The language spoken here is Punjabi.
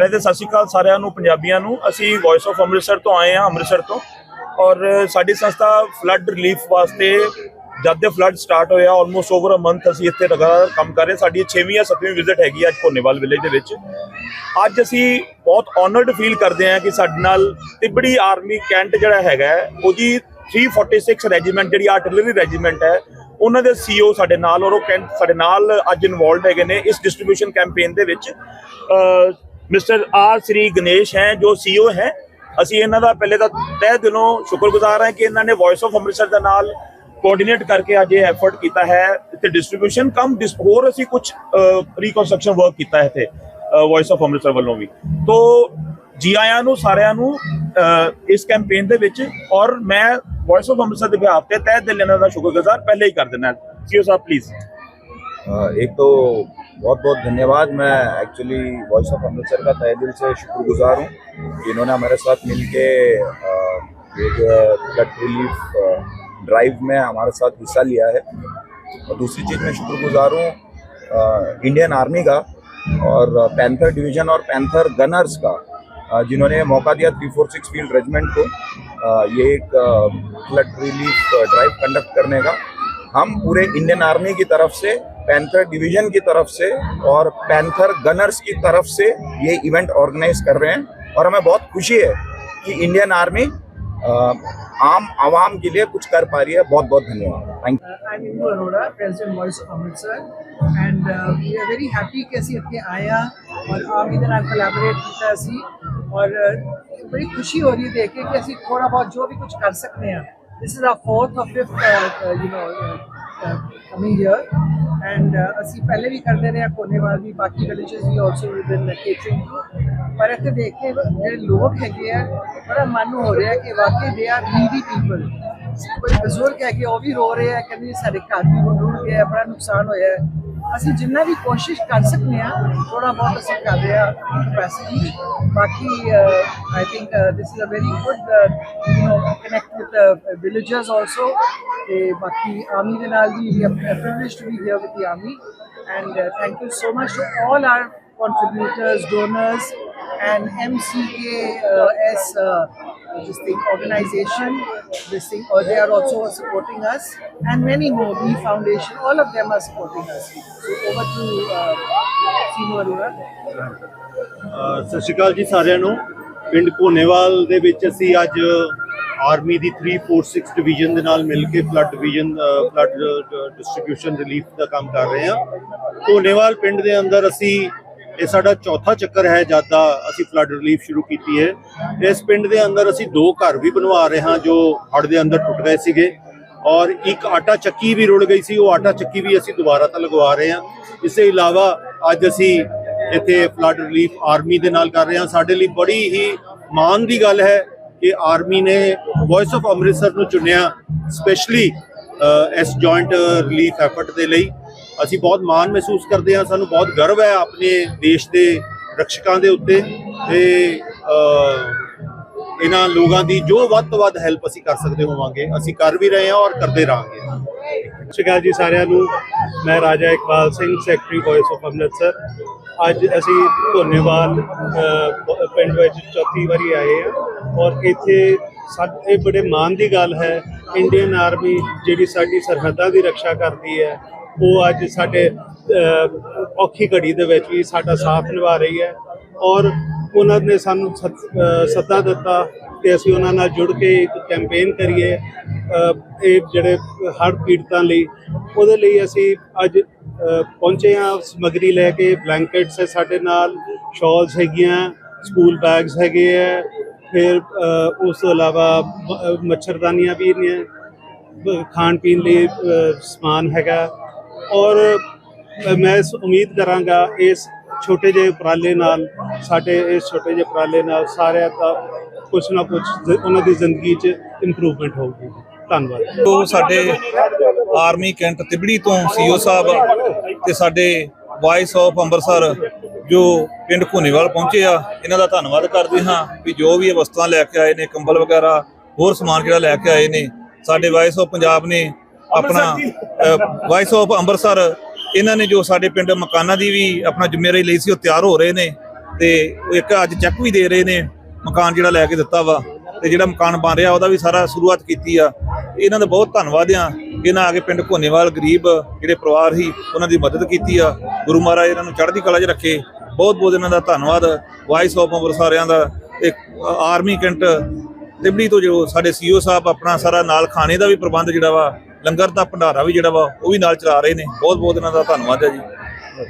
ਪਹਿਲੇ ਤਾਂ ਸਤਿ ਸ਼੍ਰੀ ਅਕਾਲ ਸਾਰਿਆਂ ਨੂੰ ਪੰਜਾਬੀਆਂ ਨੂੰ। ਅਸੀਂ ਵੌਇਸ ਆਫ ਅੰਮ੍ਰਿਤਸਰ ਤੋਂ ਆਏ ਹਾਂ ਅੰਮ੍ਰਿਤਸਰ ਤੋਂ। ਔਰ ਸਾਡੀ ਸੰਸਥਾ ਫਲੱਡ ਰਿਲੀਫ ਵਾਸਤੇ ਜਦ ਦੇ ਫਲੱਡ ਸਟਾਰਟ ਹੋਇਆ ਆਲਮੋਸਟ ਓਵਰ ਅ ਮੰਥ ਅਸੀਂ ਇੱਥੇ ਲਗਾਤਾਰ ਕੰਮ ਕਰ ਰਹੇ ਸਾਡੀ 6ਵੀਂ ਜਾਂ 7ਵੀਂ ਵਿਜ਼ਿਟ ਹੈਗੀ ਅੱਜ ਕੋਨੇਵਾਲ ਵਿਲੇਜ ਦੇ ਵਿੱਚ। ਅੱਜ ਅਸੀਂ ਬਹੁਤ ਆਨਰਡ ਫੀਲ ਕਰਦੇ ਹਾਂ ਕਿ ਸਾਡੇ ਨਾਲ ਤਿਬੜੀ ਆਰਮੀ ਕੈਂਟ ਜਿਹੜਾ ਹੈਗਾ ਹੈ, ਉਹਦੀ 346 ਰੈਜੀਮੈਂਟ ਜਿਹੜੀ ਆਰਟਿਲਰੀ ਰੈਜੀਮੈਂਟ ਹੈ ਉਹਨਾਂ ਦੇ ਸੀਓ ਸਾਡੇ ਨਾਲ ਔਰ ਉਹ ਕੈਂਟ ਸਾਡੇ ਨਾਲ ਅੱਜ ਇਨਵੋਲਡ ਹੈਗੇ ਨੇ ਇਸ ਡਿਸਟ੍ਰੀਬਿਊਸ਼ਨ ਕੈਂਪੇਨ ਦੇ ਵਿੱਚ। ਮਿਸਟਰ ਆਰ ਸ੍ਰੀ ਗਣੇਸ਼ ਹੈ ਜੋ ਸੀਓ ਹੈ ਅਸੀਂ ਇਹਨਾਂ ਦਾ ਪਹਿਲੇ ਤਾਂ ਤਹਿ ਦਿਲੋਂ ਸ਼ੁਕਰਗੁਜ਼ਾਰ ਹਾਂ ਕਿ ਇਹਨਾਂ ਨੇ ਵੌਇਸ ਆਫ ਅੰਮ੍ਰਿਤਸਰ ਦੇ ਨਾਲ ਕੋਆਰਡੀਨੇਟ ਕਰਕੇ ਅੱਜ ਇਹ ਐਫਰਟ ਕੀਤਾ ਹੈ ਤੇ ਡਿਸਟ੍ਰੀਬਿਊਸ਼ਨ ਕਮ ਡਿਸ- ਹੋਰ ਅਸੀਂ ਕੁਝ ਰੀਕਨਸਟਰਕਸ਼ਨ ਵਰਕ ਕੀਤਾ ਹੈ ਇੱਥੇ ਵੌਇਸ ਆਫ ਅੰਮ੍ਰਿਤਸਰ ਵੱਲੋਂ ਵੀ ਤੋ ਜੀ ਆਇਆਂ ਨੂੰ ਸਾਰਿਆਂ ਨੂੰ ਅਹ, ਇਸ ਕੈਂਪੇਨ ਦੇ ਵਿੱਚ ਔਰ ਮੈਂ ਵੌਇਸ ਆਫ ਅੰਮ੍ਰਿਤਸਰ ਦੇ ਬਿਹਾਫ ਤੇ ਤਹਿ ਦਿਲ ਇਹਨਾਂ ਦਾ ਸ਼ੁਕਰਗੁਜ਼ਾਰ ਪਹਿਲੇ ਹੀ ਕਰ ਦਿੰਦਾ ਸੀਓ ਸਾਹਿਬ ਪਲੀਜ਼ अ, एक तो बहुत बहुत धन्यवाद। मैं एक्चुअली वॉइस ऑफ़ अमृतसर का तहे दिल से शुक्रगुजार हूँ जिन्होंने हमारे साथ मिल के है ब्लड रिलीफ ड्राइव में हमारे साथ हिस्सा लिया है। और दूसरी चीज़ मैं शुक्रगुजार हूँ इंडियन आर्मी का और पैंथर डिवीज़न और पैंथर गनर्स का जिन्होंने मौका दिया three four six field regiment को ये एक फ्लड रिलीफ ड्राइव कंडक्ट करने का। हम पूरे इंडियन आर्मी की तरफ़ से पैंथर डिवीज़न की तरफ़ से और पैंथर गनर्स की तरफ़ से ये इवेंट ऑर्गेनाइज कर रहे हैं। और हमें बहुत खुशी है कि इंडियन आर्मी आम आवाम के लिए कुछ कर पा रही है। बहुत बहुत धन्यवाद। Thank you Arora voice of Amritsar and we are very happy आया और आम कोलैबोरेट किया और uh, बड़ी खुशी हो रही है देख के कि थोड़ा बहुत जो भी कुछ कर सकते हैं। दिस इज़ आवर फोर्थ और fifth you know this is our ਅਸੀਂ ਪਹਿਲੇ ਵੀ ਕਰਦੇ ਰਹੇ ਹਾਂ ਕੋਨੇਵਾਲ ਵੀ, ਬਾਕੀ ਵਿਲੇजेस ਵੀ ਆਲਸੋ ਵਿਦਨ ਕੇਟਰਿੰਗ ਟੂ ਪਰ ਇੱਥੇ ਦੇਖ ਕੇ ਜਿਹੜੇ ਲੋਕ ਹੈਗੇ ਆ, ਬੜਾ ਮਨ ਹੋ ਰਿਹਾ ਕਿ ਵਾਕਈ ਦੇ ਆਰ ਨੀਡੀ ਪੀਪਲ ਕੋਈ ਬਜ਼ੁਰਗ ਹੈਗੇ, ਉਹ ਵੀ ਰੋ ਰਹੇ ਆ, ਕਹਿੰਦੇ ਸਾਡੇ ਘਰ ਵੀ ਰੁੜ ਗਏ ਬੜਾ ਨੁਕਸਾਨ ਹੋਇਆ। ਅਸੀਂ ਜਿੰਨਾ ਵੀ ਕੋਸ਼ਿਸ਼ ਕਰ ਸਕਦੇ ਆ ਥੋੜਾ ਬਹੁਤ ਅਸੀਂ ਕਰ ਰਹੇ ਆ ਕੈਪੈਸਿਟੀ ਬਾਕੀ I think this is a very good you know connect with villagers also ਤੇ ਬਾਕੀ ਆਰਮੀ ਦੇ ਨਾਲ ਵੀ we privilege to be here with the army and thank you so much to all our contributors, donors, and MCKS, uh, this thing, organization, this thing, or they are also supporting us, and many more, the foundation, all of them are supporting us. So over to uh, Sinu Arora. Uh, ਸਤਿ ਸ਼੍ਰੀ ਅਕਾਲ ਜੀ ਸਾਰਿਆਂ ਨੂੰ ਪਿੰਡ ਭੋਨੇਵਾਲ ਦੇ ਵਿੱਚ ਅਸੀਂ ਅੱਜ ਆਰਮੀ ਦੀ 346 ਡਿਵੀਜ਼ਨ ਦੇ ਨਾਲ ਮਿਲ ਕੇ flood division flood distribution relief ਦਾ ਕੰਮ ਕਰ ਰਹੇ ਹਾਂ ਭੋਨੇਵਾਲ ਪਿੰਡ ਦੇ ਅੰਦਰ ਅਸੀਂ ਇਹ ਸਾਡਾ ਚੌਥਾ ਚੱਕਰ ਹੈ ਜਦ ਦਾ ਅਸੀਂ ਫਲੱਡ ਰਿਲੀਫ ਸ਼ੁਰੂ ਕੀਤੀ ਹੈ। ਇਸ ਪਿੰਡ ਦੇ ਅੰਦਰ ਅਸੀਂ ਦੋ ਘਰ ਵੀ ਬਣਵਾ ਰਹੇ ਹਾਂ ਜੋ ਹੜ੍ਹ ਦੇ ਅੰਦਰ ਟੁੱਟ ਗਏ ਸੀਗੇ। ਔਰ ਇੱਕ ਆਟਾ ਚੱਕੀ ਵੀ ਰੁੜ ਗਈ ਸੀ, ਉਹ ਆਟਾ ਚੱਕੀ ਵੀ ਅਸੀਂ ਦੁਬਾਰਾ ਤਾਂ ਲਗਵਾ ਰਹੇ ਹਾਂ। ਇਸ ਤੋਂ ਇਲਾਵਾ ਅੱਜ ਅਸੀਂ ਇੱਥੇ ਫਲੱਡ ਰਿਲੀਫ ਆਰਮੀ ਦੇ ਨਾਲ ਕਰ ਰਹੇ ਹਾਂ। ਸਾਡੇ ਲਈ ਬੜੀ ਹੀ ਮਾਣ ਦੀ ਗੱਲ ਹੈ ਕਿ ਆਰਮੀ ਨੇ ਵੌਇਸ ਆਫ ਅੰਮ੍ਰਿਤਸਰ ਨੂੰ ਚੁਣਿਆ ਸਪੈਸ਼ਲੀ ਇਸ ਜੁਆਇੰਟ ਰਿਲੀਫ ਐਫਰਟ ਦੇ ਲਈ। ਅਸੀਂ ਬਹੁਤ ਮਾਣ ਮਹਿਸੂਸ ਕਰਦੇ ਹਾਂ, ਸਾਨੂੰ ਬਹੁਤ ਗਰਵ ਹੈ ਆਪਣੇ ਦੇਸ਼ ਦੇ ਰਕਸ਼ਕਾਂ ਦੇ ਉੱਤੇ ਤੇ ਇਹਨਾਂ ਲੋਕਾਂ ਦੀ ਜੋ ਵੱਧ ਤੋਂ ਵੱਧ ਹੈਲਪ ਅਸੀਂ ਕਰ ਸਕਦੇ ਹੋਵਾਂਗੇ, ਅਸੀਂ ਕਰ ਵੀ ਰਹੇ ਹਾਂ ਔਰ ਕਰਦੇ ਰਹਾਂਗੇ। ਸਤਿ ਸ਼੍ਰੀ ਅਕਾਲ ਜੀ ਸਾਰਿਆਂ ਨੂੰ, ਮੈਂ Raja Iqbal Singh secretary voice of Amritsar ਅੱਜ ਅਸੀਂ ਧੋਨੇਵਾਲ ਪਿੰਡ ਵਿੱਚ ਚੌਥੀ ਵਾਰੀ ਆਏ ਹਾਂ ਔਰ ਇੱਥੇ ਸਾਡੇ ਬੜੇ ਮਾਣ ਦੀ ਗੱਲ ਹੈ ਇੰਡੀਅਨ ਆਰਮੀ ਜਿਹੜੀ ਸਾਡੀ ਸਰਹੱਦਾਂ ਦੀ ਰੱਖਿਆ ਕਰਦੀ ਹੈ ਉਹ ਅੱਜ ਸਾਡੇ ਔਖੀ ਘੜੀ ਦੇ ਵਿੱਚ ਵੀ ਸਾਡਾ ਸਾਥ ਨਿਭਾ ਰਹੀ ਹੈ ਔਰ ਉਹਨਾਂ ਨੇ ਸਾਨੂੰ ਸੱਤ- ਸੱਦਾ ਦਿੱਤਾ ਕਿ ਅਸੀਂ ਉਹਨਾਂ ਨਾਲ ਜੁੜ ਕੇ ਇੱਕ ਕੈਂਪੇਨ ਕਰੀਏ ਇਹ ਜਿਹੜੇ ਹੜ੍ਹ ਪੀੜਤਾਂ ਲਈ, ਉਹਦੇ ਲਈ ਅਸੀਂ ਅੱਜ ਪਹੁੰਚੇ ਹਾਂ, ਸਮਗਰੀ ਲੈ ਕੇ ਬਲੈਂਕਟਸ ਹੈ ਸਾਡੇ ਨਾਲ ਸ਼ਾਲਸ ਹੈਗੀਆਂ ਸਕੂਲ ਬੈਗਸ ਹੈਗੇ ਆ ਫਿਰ ਉਸ ਤੋਂ ਇਲਾਵਾ ਮੱਛਰਦਾਨੀਆਂ ਵੀ ਨੇ, ਖਾਣ ਪੀਣ ਲਈ ਸਮਾਨ ਹੈਗਾ। ਔਰ ਮੈਂ ਉਮੀਦ ਕਰਾਂਗਾ ਇਸ ਛੋਟੇ ਜਿਹੇ ਉਪਰਾਲੇ ਨਾਲ, ਸਾਡੇ ਇਸ ਛੋਟੇ ਜਿਹੇ ਉਪਰਾਲੇ ਨਾਲ ਸਾਰਿਆਂ ਦਾ ਕੁਛ ਨਾ ਕੁਛ ਉਹਨਾਂ ਦੀ ਜ਼ਿੰਦਗੀ 'ਚ ਇੰਪਰੂਵਮੈਂਟ ਹੋਊਗੀ। ਧੰਨਵਾਦ। ਤੋਂ ਸਾਡੇ ਆਰਮੀ ਕੈਂਟ ਤਿਬੜੀ ਤੋਂ ਸੀਓ ਸਾਹਿਬ ਤੇ ਸਾਡੇ ਵਾਇਸ ਆਫ ਅੰਮ੍ਰਿਤਸਰ ਜੋ ਪਿੰਡ ਘੋਨੇਵਾਲ ਪਹੁੰਚੇ ਆ, ਇਹਨਾਂ ਦਾ ਧੰਨਵਾਦ ਕਰਦੇ ਹਾਂ ਵੀ ਜੋ ਵੀ ਇਹ ਵਸਤਾਂ ਲੈ ਕੇ ਆਏ ਨੇ, ਕੰਬਲ ਵਗੈਰਾ, ਹੋਰ ਸਮਾਨ ਜਿਹੜਾ ਲੈ ਕੇ ਆਏ ਨੇ, ਸਾਡੇ ਵਾਇਸ ਆਫ ਪੰਜਾਬ ਨੇ ਆਪਣਾ ਵਾਇਸ ਆਫ ਅੰਮ੍ਰਿਤਸਰ, ਇਹਨਾਂ ਨੇ ਜੋ ਸਾਡੇ ਪਿੰਡ ਮਕਾਨਾਂ ਦੀ ਵੀ ਆਪਣਾ ਜ਼ਿੰਮੇਵਾਰੀ ਲਈ ਸੀ, ਉਹ ਤਿਆਰ ਹੋ ਰਹੇ ਨੇ ਤੇ ਇੱਕ ਅੱਜ ਚੈੱਕ ਵੀ ਦੇ ਰਹੇ ਨੇ ਮਕਾਨ ਜਿਹੜਾ ਲੈ ਕੇ ਦਿੱਤਾ ਵਾ ਤੇ ਜਿਹੜਾ ਮਕਾਨ ਬਣ ਰਿਹਾ, ਉਹਦਾ ਵੀ ਸਾਰਾ ਸ਼ੁਰੂਆਤ ਕੀਤੀ ਆ। ਇਹਨਾਂ ਦਾ ਬਹੁਤ ਧੰਨਵਾਦ ਆ ਇਹਨਾਂ ਆ ਕੇ ਪਿੰਡ ਘੋਨੇਵਾਲ ਗਰੀਬ ਜਿਹੜੇ ਪਰਿਵਾਰ ਸੀ, ਉਹਨਾਂ ਦੀ ਮਦਦ ਕੀਤੀ ਆ। ਗੁਰੂ ਮਹਾਰਾਜ ਇਹਨਾਂ ਨੂੰ ਚੜ੍ਹਦੀ ਕਲਾ 'ਚ ਰੱਖੇ। ਬਹੁਤ ਬਹੁਤ ਇਹਨਾਂ ਦਾ ਧੰਨਵਾਦ। ਵਾਇਸ ਆਫ ਅੰਮ੍ਰਿਤਸਰਿਆਂ ਦਾ ਇੱਕ ਆਰਮੀ ਕੈਂਟ ਤਿਬੜੀ ਤੋਂ ਜੋ ਸਾਡੇ ਸੀਓ ਸਾਹਿਬ ਆਪਣਾ ਸਾਰਾ ਨਾਲ ਖਾਣੇ ਦਾ ਵੀ ਪ੍ਰਬੰਧ ਜਿਹੜਾ ਵਾ ਲੰਗਰ ਦਾ ਭੰਡਾਰਾ ਵੀ ਜਿਹੜਾ ਵਾ ਉਹ ਵੀ ਨਾਲ ਚਲਾ ਰਹੇ ਨੇ। ਬਹੁਤ ਬਹੁਤ ਇਹਨਾਂ ਦਾ ਧੰਨਵਾਦ ਹੈ ਜੀ।